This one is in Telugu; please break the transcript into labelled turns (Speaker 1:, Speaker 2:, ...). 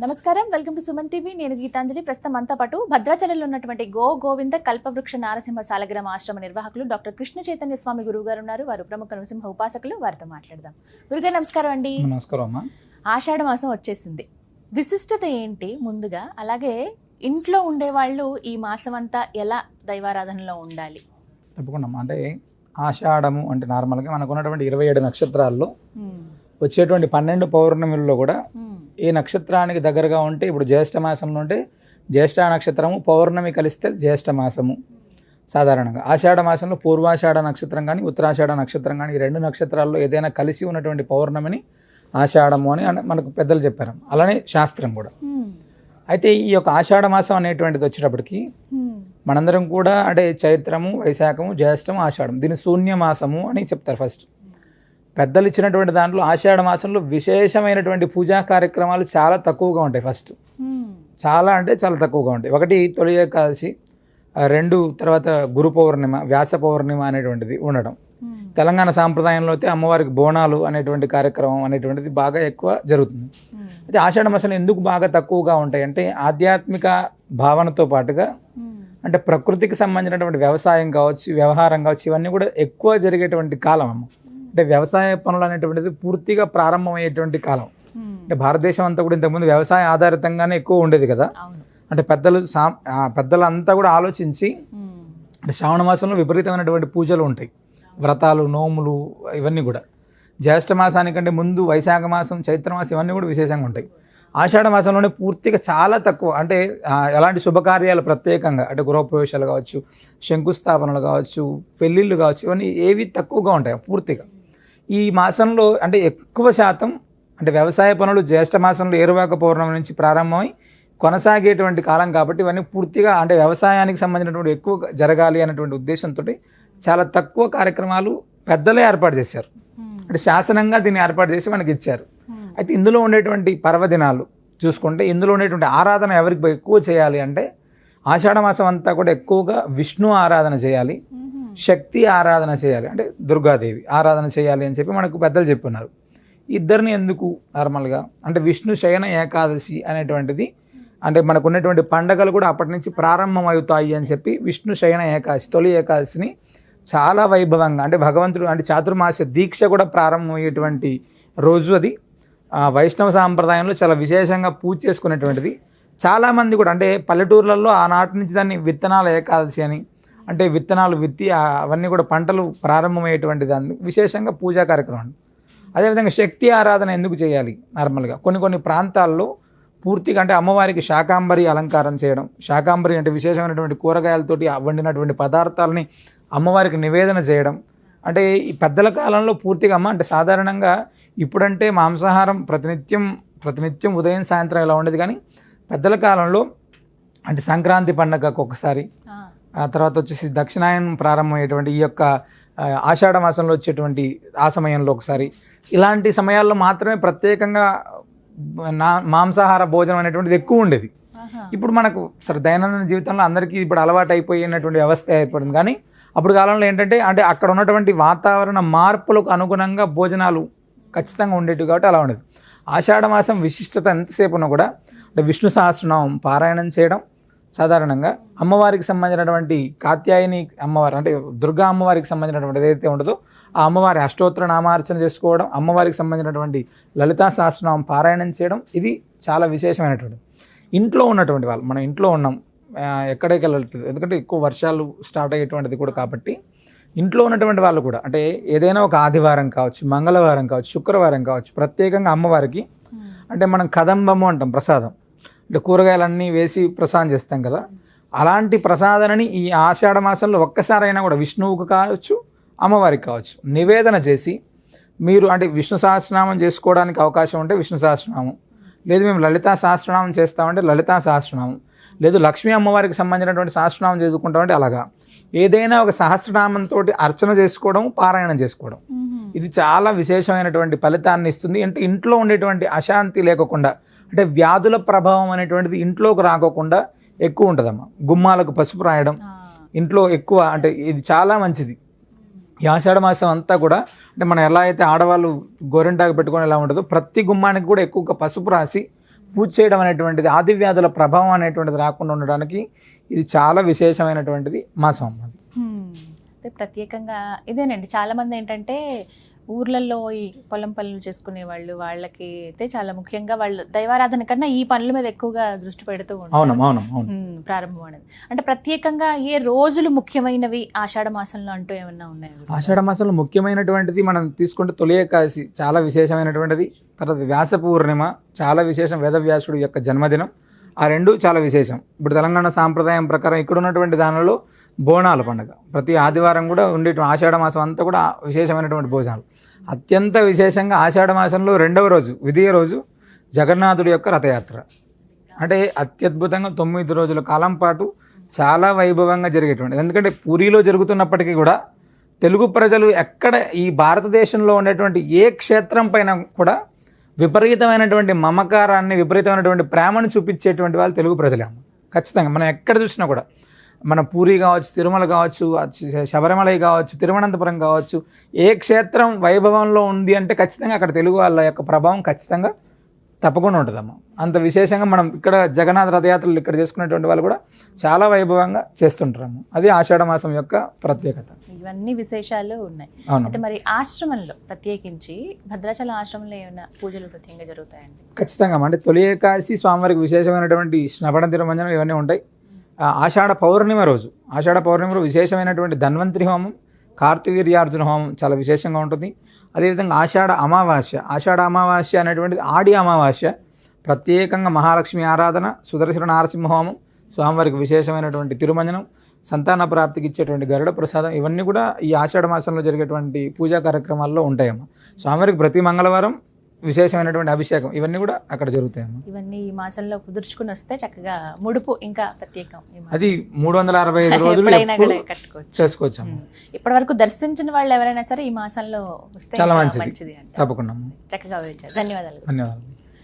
Speaker 1: నమస్కారం. Welcome to Suman TV. నేను గీతాంజలి. ప్రస్తుతం అంతా పాటు భద్రాచలంలో ఉన్నటువంటి గో గోవింద కల్పవృక్ష నారసింహ సాలగ్రామ ఆశ్రమ నిర్వాహకులు డాక్టర్ కృష్ణ చైతన్య స్వామి గురువు గారు ఉన్నారు వారు ప్రముఖ నృసింహ ఉపాసకులు. వారితో మాట్లాడదాం. గురుగారు నమస్కారం అండి.
Speaker 2: నమస్కారం
Speaker 1: ఆషాఢ మాసం వచ్చేసింది. విశిష్టత ఏంటి? ముందుగా అలాగే ఇంట్లో ఉండేవాళ్ళు ఈ మాసం అంతా ఎలా దైవారాధనలో ఉండాలి?
Speaker 2: తప్పకుండా అంటే ఆషాఢము అంటే నార్మల్గా మనకు ఉన్నటువంటి ఇరవై ఏడు నక్షత్రాల్లో వచ్చేటువంటి పన్నెండు పౌర్ణమిల్లో కూడా ఏ నక్షత్రానికి దగ్గరగా ఉంటే ఇప్పుడు జ్యేష్ఠ మాసంలో ఉంటే జ్యేష్ఠ నక్షత్రము పౌర్ణమి కలిస్తే జ్యేష్ఠ మాసము. సాధారణంగా ఆషాఢ మాసంలో పూర్వాషాఢ నక్షత్రం కానీ ఉత్తరాషాఢ నక్షత్రం కానీ ఈ రెండు నక్షత్రాల్లో ఏదైనా కలిసి ఉన్నటువంటి పౌర్ణమిని ఆషాఢము అని అన- మనకు పెద్దలు చెప్పారు. అలానే శాస్త్రం కూడా. అయితే ఈ యొక్క ఆషాఢ మాసం అనేటువంటిది వచ్చేటప్పటికి మనందరం కూడా అంటే చైత్రము వైశాఖము జ్యేష్టము ఆషాఢం దీని శూన్య మాసము అని చెప్తారు ఫస్ట్. పెద్దలు ఇచ్చినటువంటి దాంట్లో ఆషాఢ మాసంలో విశేషమైనటువంటి పూజా కార్యక్రమాలు చాలా తక్కువగా ఉంటాయి ఫస్ట్. చాలా అంటే చాలా తక్కువగా ఉంటాయి. ఒకటి తొలి ఏకాదశి రెండు తర్వాత గురు పౌర్ణిమ వ్యాస పౌర్ణిమ అనేటువంటిది ఉండడం. తెలంగాణ సాంప్రదాయంలో అయితే అమ్మవారికి బోనాలు అనేటువంటి కార్యక్రమం అనేటువంటిది బాగా ఎక్కువ జరుగుతుంది. అయితే ఆషాఢ మాసంలో ఎందుకు బాగా తక్కువగా ఉంటాయి అంటే ఆధ్యాత్మిక భావనతో పాటుగా అంటే ప్రకృతికి సంబంధించినటువంటి వ్యవసాయం కావచ్చు వ్యవహారం కావచ్చు ఇవన్నీ కూడా ఎక్కువ జరిగేటువంటి కాలం అమ్మ. అంటే వ్యవసాయ పనులు అనేటువంటిది పూర్తిగా ప్రారంభమయ్యేటువంటి కాలం. అంటే భారతదేశం అంతా కూడా ఇంతకుముందు వ్యవసాయ ఆధారితంగానే ఎక్కువ ఉండేది కదా. అంటే పెద్దలు సా ఆ పెద్దలంతా కూడా ఆలోచించి అంటే శ్రావణ మాసంలో విపరీతమైనటువంటి పూజలు ఉంటాయి. వ్రతాలు నోములు ఇవన్నీ కూడా. జ్యేష్ఠ మాసానికంటే ముందు వైశాఖ మాసం చైత్ర మాసం ఇవన్నీ కూడా విశేషంగా ఉంటాయి. ఆషాఢ మాసంలోనే పూర్తిగా చాలా తక్కువ. అంటే ఎలాంటి శుభకార్యాలు ప్రత్యేకంగా అంటే గృహప్రవేశాలు కావచ్చు శంకుస్థాపనలు కావచ్చు పెళ్ళిళ్ళు కావచ్చు ఇవన్నీ ఏవి తక్కువగా ఉంటాయి పూర్తిగా. ఈ మాసంలో అంటే ఎక్కువ శాతం అంటే వ్యవసాయ పనులు జ్యేష్ఠ మాసంలో ఏరువాక పౌర్ణమి నుంచి ప్రారంభమై కొనసాగేటువంటి కాలం కాబట్టి ఇవన్నీ పూర్తిగా అంటే వ్యవసాయానికి సంబంధించినటువంటి ఎక్కువ జరగాలి అనేటువంటి ఉద్దేశంతో చాలా తక్కువ కార్యక్రమాలు పెద్దలే ఏర్పాటు చేశారు. అంటే శాసనంగా దీన్ని ఏర్పాటు చేసి మనకి ఇచ్చారు. అయితే ఇందులో ఉండేటువంటి పర్వదినాలు చూసుకుంటే ఇందులో ఉండేటువంటి ఆరాధన ఎవరికి ఎక్కువ చేయాలి అంటే ఆషాఢ మాసం అంతా కూడా ఎక్కువగా విష్ణు ఆరాధన చేయాలి. శక్తి ఆరాధన చేయాలి. అంటే దుర్గాదేవి ఆరాధన చేయాలి అని చెప్పి మనకు పెద్దలు చెప్పున్నారు. ఇద్దరిని ఎందుకు నార్మల్గా అంటే విష్ణు శయన ఏకాదశి అనేటువంటిది అంటే మనకు ఉన్నటువంటి పండగలు కూడా అప్పటి నుంచి ప్రారంభం అవుతాయి అని చెప్పి విష్ణు శయన ఏకాదశి తొలి ఏకాదశిని చాలా వైభవంగా అంటే భగవంతుడు అంటే చాతుర్మాస దీక్ష కూడా ప్రారంభమయ్యేటువంటి రోజు అది. ఆ, వైష్ణవ సాంప్రదాయంలో చాలా విశేషంగా పూజ చేసుకునేటువంటిది. చాలామంది కూడా అంటే పల్లెటూర్లలో ఆనాటి నుంచి దాన్ని విత్తనాల ఏకాదశి అని అంటే విత్తనాలు విత్తి అవన్నీ కూడా పంటలు ప్రారంభమయ్యేటువంటి దాన్ని విశేషంగా పూజా కార్యక్రమం. అదేవిధంగా శక్తి ఆరాధన ఎందుకు చేయాలి నార్మల్గా? కొన్ని కొన్ని ప్రాంతాల్లో పూర్తిగా అంటే అమ్మవారికి శాకాంబరి అలంకారం చేయడం. శాకాంబరి అంటే విశేషమైనటువంటి కూరగాయలతోటి వండినటువంటి పదార్థాలని అమ్మవారికి నివేదన చేయడం. అంటే ఈ పెద్దల కాలంలో పూర్తిగా అమ్మ అంటే సాధారణంగా ఇప్పుడంటే మాంసాహారం ప్రతినిత్యం ప్రతినిత్యం ఉదయం సాయంత్రం ఇలా ఉండేది కానీ పెద్దల కాలంలో అంటే సంక్రాంతి పండగకు ఒకసారి ఆ తర్వాత వచ్చేసి దక్షిణాయనం ప్రారంభమయ్యేటువంటి ఈ యొక్క ఆషాఢ మాసంలో వచ్చేటువంటి ఆ సమయంలో ఒకసారి. ఇలాంటి సమయాల్లో మాత్రమే ప్రత్యేకంగా నా మాంసాహార భోజనం అనేటువంటిది ఎక్కువ ఉండేది. ఇప్పుడు మనకు సరే దైనందిన జీవితంలో అందరికీ ఇప్పుడు అలవాటు అయిపోయినటువంటి వ్యవస్థ ఏర్పడింది. కానీ అప్పుడు కాలంలో ఏంటంటే అంటే అక్కడ ఉన్నటువంటి వాతావరణ మార్పులకు అనుగుణంగా భోజనాలు ఖచ్చితంగా ఉండేవి కాబట్టి అలా ఉండేది. ఆషాఢ మాసం విశిష్టత ఎంతసేపు ఉన్నా కూడా అంటే విష్ణు సహస్రనామం పారాయణం చేయడం సాధారణంగా అమ్మవారికి సంబంధించినటువంటి కాత్యాయని అమ్మవారు అంటే దుర్గా అమ్మవారికి సంబంధించినటువంటి ఏదైతే ఉంటుందో ఆ అమ్మవారి అష్టోత్తర నామార్చన చేసుకోవడం అమ్మవారికి సంబంధించినటువంటి లలితా సహస్రనామం పారాయణం చేయడం ఇది చాలా విశేషమైనటువంటి ఇంట్లో ఉన్నటువంటి వాళ్ళు మనం ఇంట్లో ఉన్నాం ఎక్కడికి వెళ్ళట్లేదు. ఎందుకంటే ఎక్కువ వర్షాలు స్టార్ట్ అయ్యేటువంటిది కూడా కాబట్టి ఇంట్లో ఉన్నటువంటి వాళ్ళు కూడా అంటే ఏదైనా ఒక ఆదివారం కావచ్చు మంగళవారం కావచ్చు శుక్రవారం కావచ్చు ప్రత్యేకంగా అమ్మవారికి అంటే మనం కదంబము అంటాం ప్రసాదం. అంటే కూరగాయలన్నీ వేసి ప్రసాదం చేస్తాం కదా. అలాంటి ప్రసాదాన్ని ఈ ఆషాఢ మాసంలో ఒక్కసారైనా కూడా విష్ణువుకు కావచ్చు అమ్మవారికి కావచ్చు నివేదన చేసి మీరు అంటే విష్ణు సహస్రనామం చేసుకోవడానికి అవకాశం ఉంటే విష్ణు సహస్రనామం. లేదు మేము లలితా సహస్రనామం చేస్తామంటే లలితా సహస్రనామం. లేదు లక్ష్మీ అమ్మవారికి సంబంధించినటువంటి సహస్రనామం చదువుకుంటామంటే అలాగా. ఏదైనా ఒక సహస్రనామంతో అర్చన చేసుకోవడం పారాయణం చేసుకోవడం. ఇది చాలా విశేషమైనటువంటి ఫలితాన్ని ఇస్తుంది. అంటే ఇంట్లో ఉండేటువంటి అశాంతి లేకుండా అంటే వ్యాధుల ప్రభావం అనేటువంటిది ఇంట్లోకి రాకోకుండా ఎక్కువ ఉంటుందమ్మా. గుమ్మాలకు పసుపు రాయడం ఇంట్లో ఎక్కువ అంటే ఇది చాలా మంచిది. ఈ ఆషాఢ మాసం అంతా కూడా అంటే మనం ఎలా అయితే ఆడవాళ్ళు గోరింటాకు పెట్టుకొని ఎలా ఉంటుందో ప్రతి గుమ్మానికి కూడా ఎక్కువగా పసుపు రాసి పూజ చేయడం అనేటువంటిది ఆది వ్యాధుల ప్రభావం అనేటువంటిది రాకుండా ఉండడానికి ఇది చాలా విశేషమైనటువంటిది మాసం.
Speaker 1: అయితే ప్రత్యేకంగా ఇదేనండి. చాలా మంది ఏంటంటే ఊర్లలో ఈ పొలం పనులు చేసుకునే వాళ్ళు వాళ్ళకి అయితే చాలా ముఖ్యంగా వాళ్ళు దైవారాధన కన్నా ఈ పనుల మీద ఎక్కువగా దృష్టి పెడుతూ ఉంటారు. ప్రారంభం అనేది. అంటే ప్రత్యేకంగా ఏ రోజులు ముఖ్యమైనవి ఆషాఢ మాసంలో అంటూ ఏమన్నా ఉన్నాయా?
Speaker 2: ఆషాఢ మాసంలో ముఖ్యమైనటువంటిది మనం తీసుకుంటే తొలి ఏకాదశి చాలా విశేషమైనటువంటిది తర్వాత వ్యాస పూర్ణిమ చాలా విశేషం వేదవ్యాసుడు యొక్క జన్మదినం. ఆ రెండు చాలా విశేషం. ఇప్పుడు తెలంగాణ సాంప్రదాయం ప్రకారం ఇక్కడ ఉన్నటువంటి దానిలో బోనాల పండుగ. ప్రతి ఆదివారం కూడా ఉండే ఆషాఢ మాసం అంతా కూడా విశేషమైనటువంటి భోజనాలు. అత్యంత విశేషంగా ఆషాఢ మాసంలో రెండవ రోజు విధియ రోజు జగన్నాథుడి యొక్క రథయాత్ర. అంటే అత్యద్భుతంగా తొమ్మిది రోజుల కాలం పాటు చాలా వైభవంగా జరిగేటువంటి ఎందుకంటే పూరిలో జరుగుతున్నప్పటికీ కూడా తెలుగు ప్రజలు ఎక్కడ ఈ భారతదేశంలో ఉండేటువంటి ఏ క్షేత్రం పైన కూడా విపరీతమైనటువంటి మమకారాన్ని విపరీతమైనటువంటి ప్రేమను చూపించేటువంటి వాళ్ళు తెలుగు ప్రజలే ఖచ్చితంగా మనం ఎక్కడ చూసినా కూడా మన పూరి కావచ్చు తిరుమల కావచ్చు శబరిమలై కావచ్చు తిరువనంతపురం కావచ్చు ఏ క్షేత్రం వైభవంలో ఉంది అంటే ఖచ్చితంగా అక్కడ తెలుగు వాళ్ళ యొక్క ప్రభావం ఖచ్చితంగా తప్పకుండా ఉంటుందమ్మ. అంత విశేషంగా మనం ఇక్కడ జగన్నాథ రథయాత్రలు ఇక్కడ చేసుకునేటువంటి వాళ్ళు కూడా చాలా వైభవంగా చేస్తుంటారమ్మ. అది ఆషాఢ మాసం యొక్క ప్రత్యేకత.
Speaker 1: ఇవన్నీ విశేషాలు ఉన్నాయి. అయితే మరి ఆశ్రమంలో ప్రత్యేకించి భద్రాచలం ఆశ్రమంలో ఏమైనా పూజలు ప్రత్యేకంగా జరుగుతాయండి?
Speaker 2: ఖచ్చితంగా. అంటే తొలి ఏకాశి స్వామివారికి విశేషమైనటువంటి స్నపన తిరుమంజనం ఇవన్నీ ఉంటాయి. ఆషాఢ పౌర్ణిమ రోజు. ఆషాఢ పౌర్ణిమ రోజు విశేషమైనటువంటి ధన్వంతరి హోమం కార్తవీర్యార్జున హోమం చాలా విశేషంగా ఉంటుంది. అదేవిధంగా ఆషాఢ అమావాస్య. ఆషాఢ అమావాస్య అనేటువంటిది ఆడి అమావాస్య. ప్రత్యేకంగా మహాలక్ష్మి ఆరాధన సుదర్శన నారసింహ హోమం స్వామివారికి విశేషమైనటువంటి తిరుమంజనం సంతాన ప్రాప్తికి ఇచ్చేటువంటి గరుడ ప్రసాదం ఇవన్నీ కూడా ఈ ఆషాఢ మాసంలో జరిగేటువంటి పూజా కార్యక్రమాల్లో ఉంటాయమ్మ. స్వామివారికి ప్రతి మంగళవారం విశేషమైనటువంటి అభిషేకం. ఇవన్నీ కూడా అక్కడ జరుగుతాయమ్మ
Speaker 1: ఇవన్నీ ఈ మాసంలో కుదుర్చుకుని వస్తే చక్కగా ముడుపు ఇంకా ప్రత్యేకం.
Speaker 2: అది మూడు వందల అరవై ఐదు రోజులు చేసుకోవచ్చు
Speaker 1: ఇప్పటి వరకు దర్శించిన వాళ్ళు ఎవరైనా సరే ఈ మాసంలో వస్తే
Speaker 2: చాలా మంచిది. తప్పకుండా.
Speaker 1: చక్కగా ధన్యవాదాలు.
Speaker 2: ధన్యవాదాలు.